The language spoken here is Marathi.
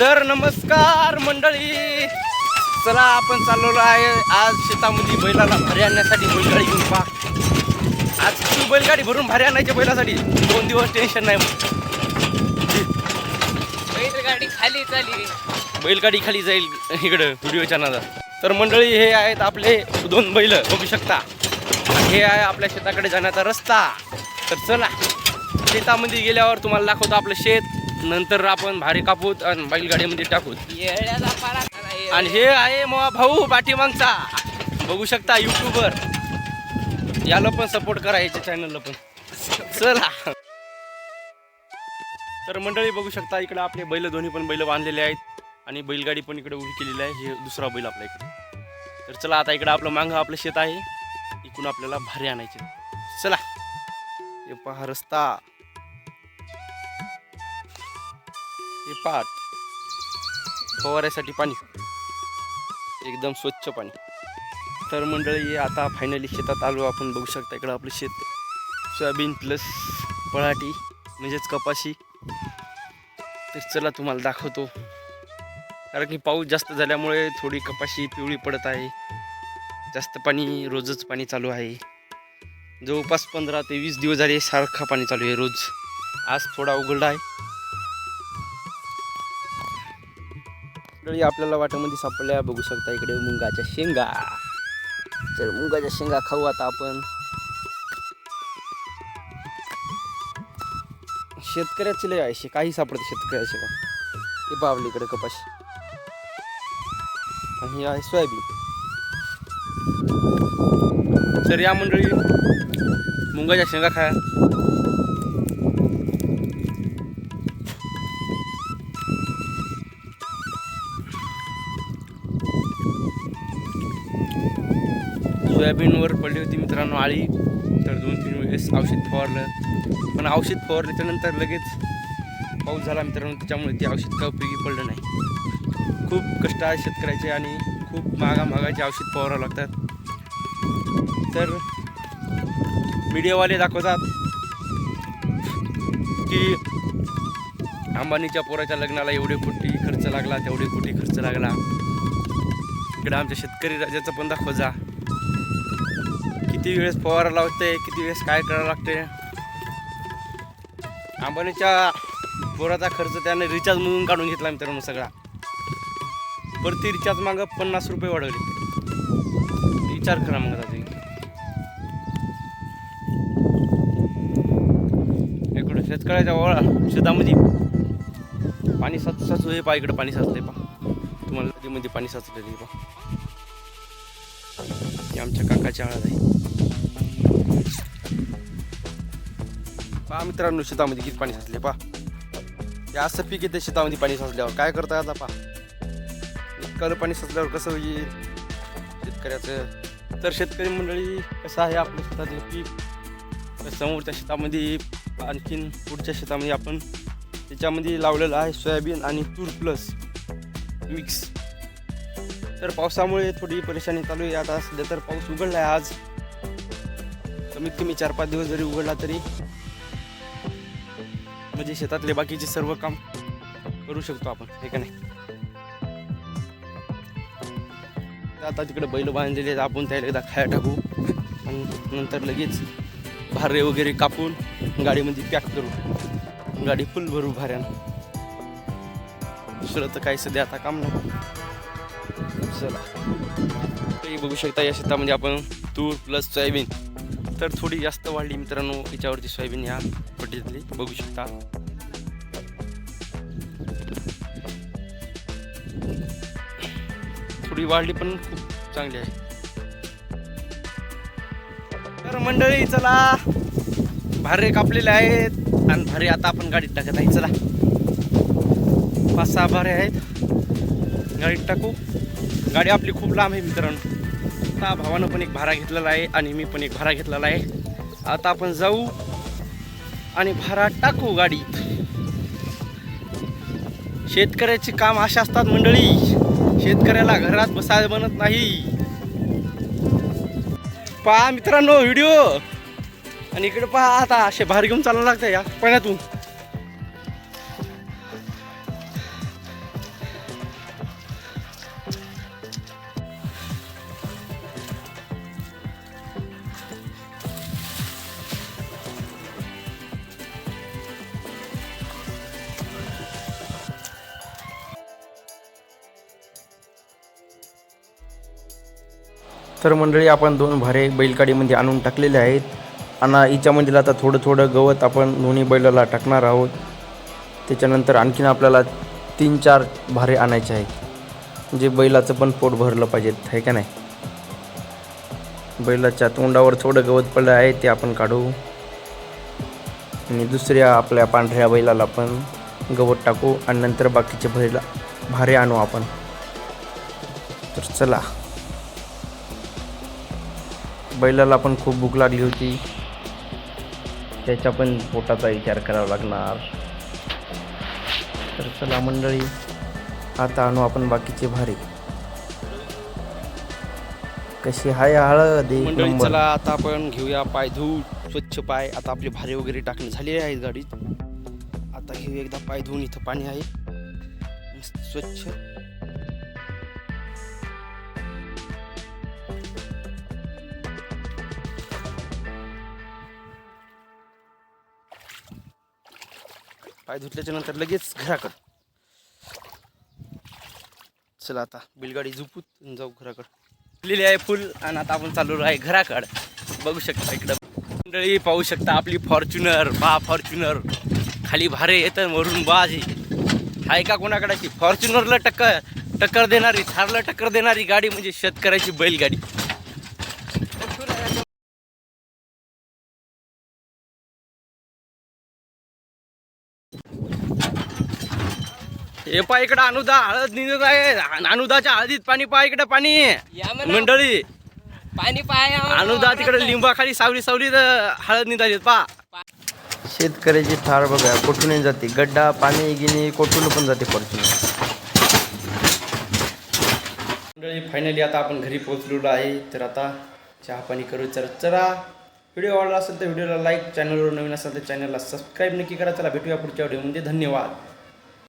तर नमस्कार मंडळी. चला आपण चाललेलो आहे. आज शेतामध्ये बैलाला भारी आणण्यासाठी बैलगाडी घेऊन पा आज तू बैलगाडी भरून भारी आणायच्या बैलासाठी. दोन दिवस टेन्शन नाही बैलगाडी खाली चाली. बैलगाडी खाली जाईल इकडं व्हिडिओच्या नादात तर मंडळी हे आहेत आपले दोन बैल बघू शकता. हे आहे आपल्या शेताकडे जाण्याचा रस्ता. तर चला शेतामध्ये गेल्यावर तुम्हाला दाखवतो आपलं शेत. नंतर आपण भारी कापूत आणि बैलगाडीमध्ये टाकूत. आणि हे आहे मग भाऊ पाठीमागचा. बघू शकता युट्यूबर याला पण सपोर्ट करा याच्या चॅनलला पण. चला. तर मंडळी बघू शकता इकडे आपले बैल दोन्ही पण बैल बांधलेले आहेत. आणि बैलगाडी पण इकडे उभी केलेली आहे. हे दुसरा बैल आपल्या इकडे. तर चला आता इकडे आपलं मागं आपलं शेत आहे. इकडून आपल्याला भारी आणायचे. चला. हे पहा रस्ता. हे पाट फवाऱ्यासाठी पाणी. एकदम स्वच्छ पाणी. तर मंडळी आता फायनली शेतात आलो. आपण बघू शकता इकडं आपलं शेत. सोयाबीन प्लस पळाटी म्हणजेच कपाशी. तर चला तुम्हाला दाखवतो. कारण की पाऊस जास्त झाल्यामुळे थोडी कपाशी पिवळी पडत आहे. जास्त पाणी रोजच पाणी चालू आहे. जवळपास पंधरा ते वीस दिवस झाले सारखा पाणी चालू आहे रोज. आज थोडा उघडला आहे. मंडळी आपल्याला वाट्यामध्ये सापडल्या. बघू शकता इकडे मुंगाच्या शेंगा. तर मुंगाच्या शेंगा खाऊ आता आपण. शेतकऱ्याचे लय आहे काही सापडते शेतकऱ्याचे पण ते इकडे कपाशी. आणि हे आहे सोयाबीन. तर या मंडळी. मुंगाच्या शेंगा खाया सोयाबीनवर पडली होती मित्रांनो आळी. तर दोन तीन वेळेस औषध फवारलं. पण औषध फवारल्याच्यानंतर लगेच पाऊस झाला मित्रांनो. त्याच्यामुळे ते औषध काय उपयोगी पडलं नाही. खूप कष्ट आहे शेतकऱ्याचे आणि खूप महागा महागाचे औषध फवारावं लागतात. तर मीडियावाले दाखवतात की अंबानीच्या पोराच्या लग्नाला एवढे कोटी खर्च लागला तेवढे कोटी खर्च लागला. इकडं आमच्या शेतकरी राजाचं पण दाखव जा. किती वेळेस फवारा लावते किती वेळेस काय करावं लागते? अंबानीच्या बोराचा खर्च त्याने रिचार्ज म्हणून काढून घेतला मित्रांनो सगळा. परती रिचार्ज मागं पन्नास रुपये वाढवले. विचार करा मग आता तुम्ही. इकडं शेतकऱ्याच्या ओळा शेतामध्ये. पाणी साचू साचू हे पा इकडं पाणी साचते पा तुम्हाला नदीमध्ये पाणी साचलं आहे पा आमच्या काकाच्या आळात आहे. पहा मित्रांनो शेतामध्ये किती पाणी साचले पहा. हे असं पीक येते शेतामध्ये पाणी साचल्यावर. काय करता आता पहा. इतकं पाणी साचल्यावर कसं होईल? शेतकऱ्याचं. तर शेतकरी मंडळी कसं आहे आपलं शेतातलं पीक? समोरच्या शेतामध्ये आणखीन पुढच्या शेतामध्ये आपण त्याच्यामध्ये लावलेलं आहे सोयाबीन आणि तूर प्लस मिक्स. तर पावसामुळे थोडी परेशानी चालू आहे. आता सध्या तर पाऊस उघडला आहे आज. कमीत कमी चार पाच दिवस जरी उघडला तरी म्हणजे शेतातले बाकीचे सर्व काम करू शकतो आपण हे का नाही? आता तिकडे बैल बांधलेले आहेत आपण त्याला एकदा खाया टाकू. आणि नंतर लगेच भारे वगैरे कापून गाडीमध्ये पॅक करू. गाडी फुल भरू भाऱ्यानं. दुसरं तर काही सध्या आता काम नाही. चला. ते बघू शकता या शेतामध्ये आपण तूर प्लस सोयाबीन तर थोडी जास्त वाढली मित्रांनो याच्यावरती सोयाबीन ह्या पट्टीतली बघू शकता. थोडी वाढली पण खूप चांगली आहे. तर मंडळी चला. भारे कापलेले आहेत आणि भारे आता आपण गाडीत टाकत आहे. चला. पाच सहा भारे आहेत. गाडीत टाकू. गाडी आपली खूप लांब आहे मित्रांनो. आता भावानं पण एक भारा घेतलेला आहे आणि मी पण एक भारा घेतलेला आहे. आता आपण जाऊ. आणि भारा टाकू गाडीत. शेतकऱ्याचे काम असे असतात मंडळी. शेतकऱ्याला घरात बसायला बनत नाही. पहा मित्रांनो व्हिडिओ. आणि इकडे पहा आता असे भार घेऊन चालायला लागतं या पाण्यातून. तर मंडळी आपण दोन भारे बैलगाडीमध्ये आणून टाकलेले आहेत. आणि हिच्यामध्ये आता थोडं थोडं गवत आपण दोन्ही बैलाला टाकणार आहोत. त्याच्यानंतर आणखीन आपल्याला तीन चार भारे आणायचे आहेत. जे बैलाचं पण पोट भरलं पाहिजेत आहे का नाही? बैलाच्या तोंडावर थोडं गवत पडलं आहे ते आपण काढू. आणि दुसऱ्या आपल्या पांढऱ्या बैलाला पण गवत टाकू आणि नंतर बाकीचे बैला भारे आणू आपण. तर चला. बैलाला पण खूप भूक लागली होती. त्याच्या पण पोटाचा विचार करावा लागणार. तर चला मंडळी आता आणू आपण बाकीचे भारे. कशी हाय हळद मंडळी. चला आता आपण घेऊया पाय धुवून स्वच्छ पाय. आता आपले भारे वगैरे टाकणे झालेले आहेत गाडीत. आता घेऊ एकदा पाय धुवून इथं पाणी आहे. मस्त स्वच्छ. पाय धुतल्याच्या नंतर लगेच घराकडं. चला आता बैलगाडी झुपूत जाऊ घराकडं. लिहिले आहे फुल आणि आता आपण चालू आहे घराकड. बघू शकता इकडं. मंडळी पाहू शकता आपली फॉर्च्युनर. बा फॉर्च्युनर. खाली भारे येतं वरून बाजी. आहे का कोणाकडाची? फॉर्च्युनरला टक्कर टक्कर देणारी थारला टक्कर देणारी गाडी म्हणजे शेतकऱ्याची बैलगाडी. हे पा इकडं अनुदा हळद निघत आहे अनुदाच्या हळदीत पाणी पा इकडं पाणी. मंडळी. पाणी पाय अनुदा तिकडे लिंबाखाली सावली सावली हळद निघाली पा शेतकऱ्याची ठार बघा कोठून जाते? गड्डा पाणी गिनी कोठून पण जाते फॉर्च्युनर मंडळी फायनली आता आपण घरी पोहोचलेलो आहे. तर आता चहा पाणी करू. तर चला व्हिडिओ आवडला असेल तर व्हिडिओला लाईक चॅनलवर नवीन असेल तर चॅनलला सबस्क्राईब नक्की करा. चला भेटूया पुढच्या व्हिडिओमध्ये धन्यवाद.